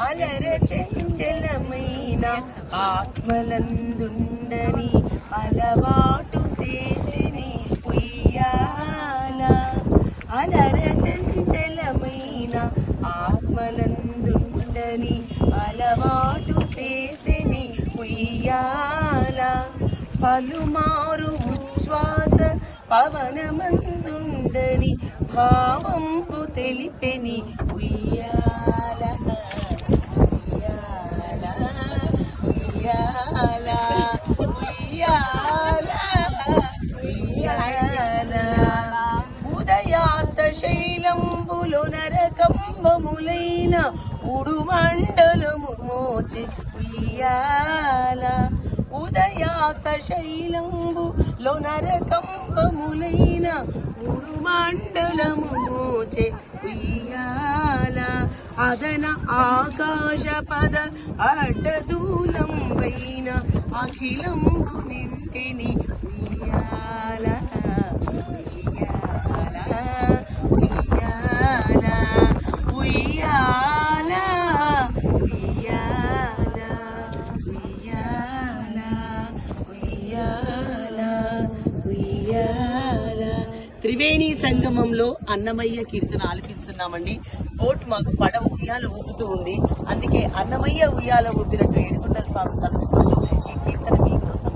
అలర ఆత్మలందుండని అలవాటు చేసిని ఉయ్యాల అలర చెంచలమైన ఆత్మలందుండని అలవాటు చేసిని ఉయ్యాల పలుమారు ఉచ్ఛ్వాస పవనమందుండని భావంపు తెలిపెని ఉయ్య ఉయ్యాల ఉయ్యాల ఉయ్యాల ఉయ్యాల ఉదయాస్త శైలంబులు నరకంబములైన ఉడుమండలము మోచి ఉయ్యాల. ఉదయాస్త శైలంబు లో నరకంబములైన ఉడుమండలము మోచే ఉయ్యాల. అదన ఆకాశ పద అడ్డదూలం వైన అఖిలంబు నింటిని ఉయ్యాల త్రివేణి సంగమంలో అన్నమయ్య కీర్తన ఆలపిస్తున్నామండి. బోట్ మాకు పడవ ఉయ్యాల ఊపుతూ ఉంది. అందుకే అన్నమయ్య ఉయ్యాల ఊపినట్టు ఏడుకొండల స్వామి తలుచుకుంటూ ఈ కీర్తన మీకోసం